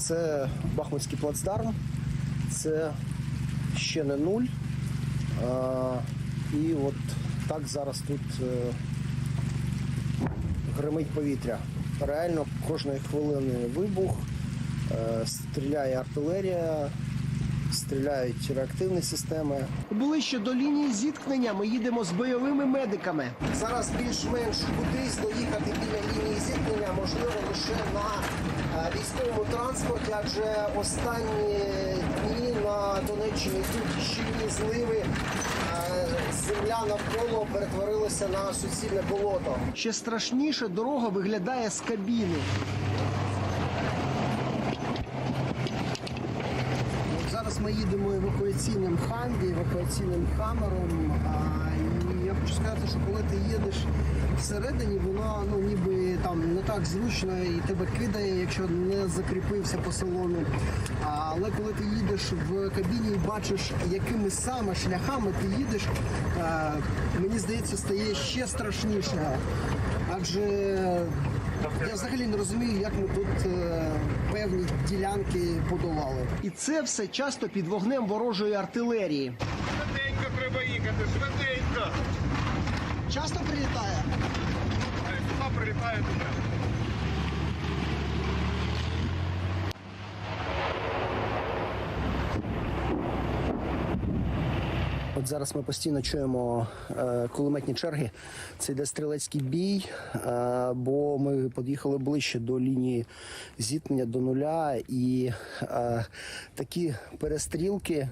Це Бахмутський плацдарм, це ще не нуль. І от так зараз тут е, гримить повітря. Реально кожної хвилини вибух, е, стріляє артилерія, стріляють реактивні системи. Ближче до лінії зіткнення ми їдемо з бойовими медиками. Зараз більш-менш кудись доїхати біля лінії зіткнення можливо лише на е, військовому транспорті, адже останні дні на Донеччині тут щільні зливи. Е, Земля навколо перетворилася на суцільне болото. Ще страшніше дорога виглядає з кабіни. От Зараз ми їдемо евакуаційним хамбі, евакуаційним хамером. І я хочу сказати, що коли ти їдеш всередині, воно ну ніби там не так зручно і тебе кидає, якщо не закріпився по салону. Але коли ти їдеш в кабіні і бачиш, якими саме шляхами ти їдеш, мені здається, стає ще страшніше. Адже я взагалі не розумію, як ми тут е, певні ділянки подолали. І це все часто під вогнем ворожої артилерії. Швиденько треба їхати, швиденько. Часто прилітає. Сюди прилітає туди. От зараз ми постійно чуємо е, кулеметні черги. Це йде стрілецький бій, е, бо ми під'їхали ближче до лінії зіткнення до нуля, і е, такі перестрілки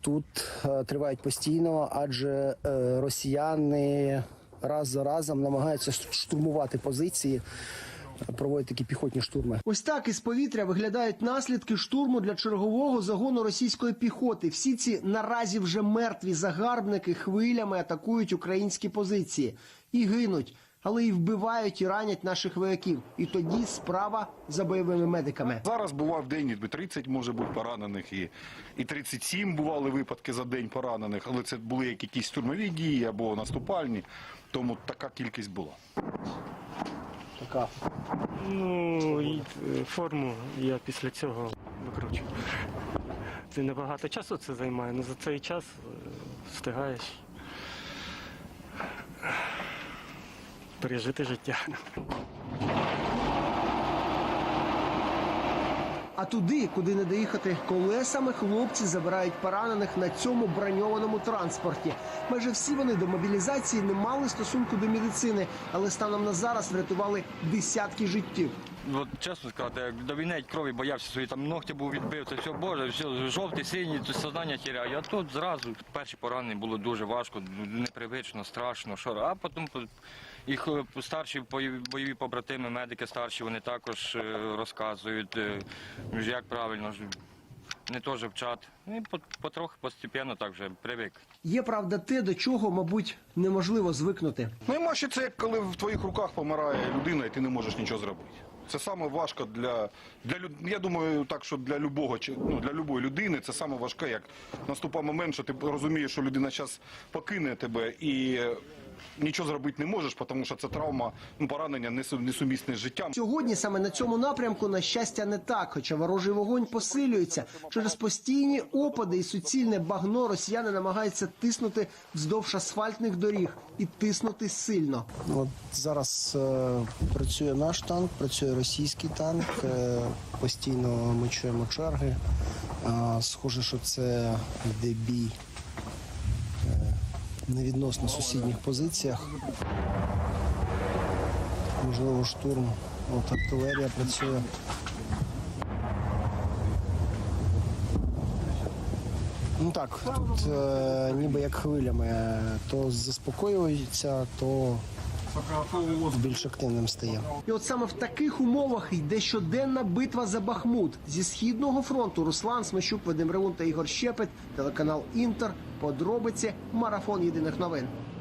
тут е, тривають постійно, адже е, росіяни раз за разом намагаються штурмувати позиції. Проводять такі піхотні штурми. Ось так із повітря виглядають наслідки штурму для чергового загону російської піхоти. Всі ці наразі вже мертві загарбники хвилями атакують українські позиції і гинуть, але і вбивають і ранять наших вояків. І тоді справа за бойовими медиками. Зараз бував день і 30 може бути поранених, і, і 37 бували випадки за день поранених, але це були як якісь штурмові дії або наступальні, тому така кількість була. Така Ну, і е, форму я після цього викручу. Це небагато часу це займає, але за цей час е, встигаєш пережити життя. А туди, куди не доїхати колесами, хлопці забирають поранених на цьому броньованому транспорті. Майже всі вони до мобілізації не мали стосунку до медицини, але станом на зараз врятували десятки життів. От чесно сказати, як до війни крові боявся свої там ногті був відбив, це все боже, все жовті, сині, то сознання тіряю. А тут зразу перші поранені було дуже важко, непривично, страшно. Що а потім по- їх старші бойові побратими, медики старші, вони також е, розказують, е, як правильно ж. Не теж вчать. І по- потрохи постепенно так вже привик. Є правда те, до чого, мабуть, неможливо звикнути. Наймажче це як коли в твоїх руках помирає людина, і ти не можеш нічого зробити. Це саме важко для, для Я думаю, так що для любого чи- ну, для любої людини це саме важке, як наступає момент, що ти розумієш, що людина зараз покине тебе і нічого зробити не можеш, тому що це травма, ну, поранення несумісне з життям. Сьогодні саме на цьому напрямку, на щастя, не так, хоча ворожий вогонь посилюється. Через постійні опади і суцільне багно росіяни намагаються тиснути вздовж асфальтних доріг і тиснути сильно. От зараз е, працює наш танк, працює російський танк. Е, постійно ми чуємо черги. Е, схоже, що це йде бій е, на відносно сусідніх позиціях. Можливо, штурм. От артилерія працює. Ну так, тут е, ніби як хвилями. То заспокоюється, то більш активним стає. І от саме в таких умовах йде щоденна битва за Бахмут. Зі східного фронту Руслан Смещук, Вадим Ревун та Ігор Щепет, телеканал Інтер, подробиці, марафон єдиних новин.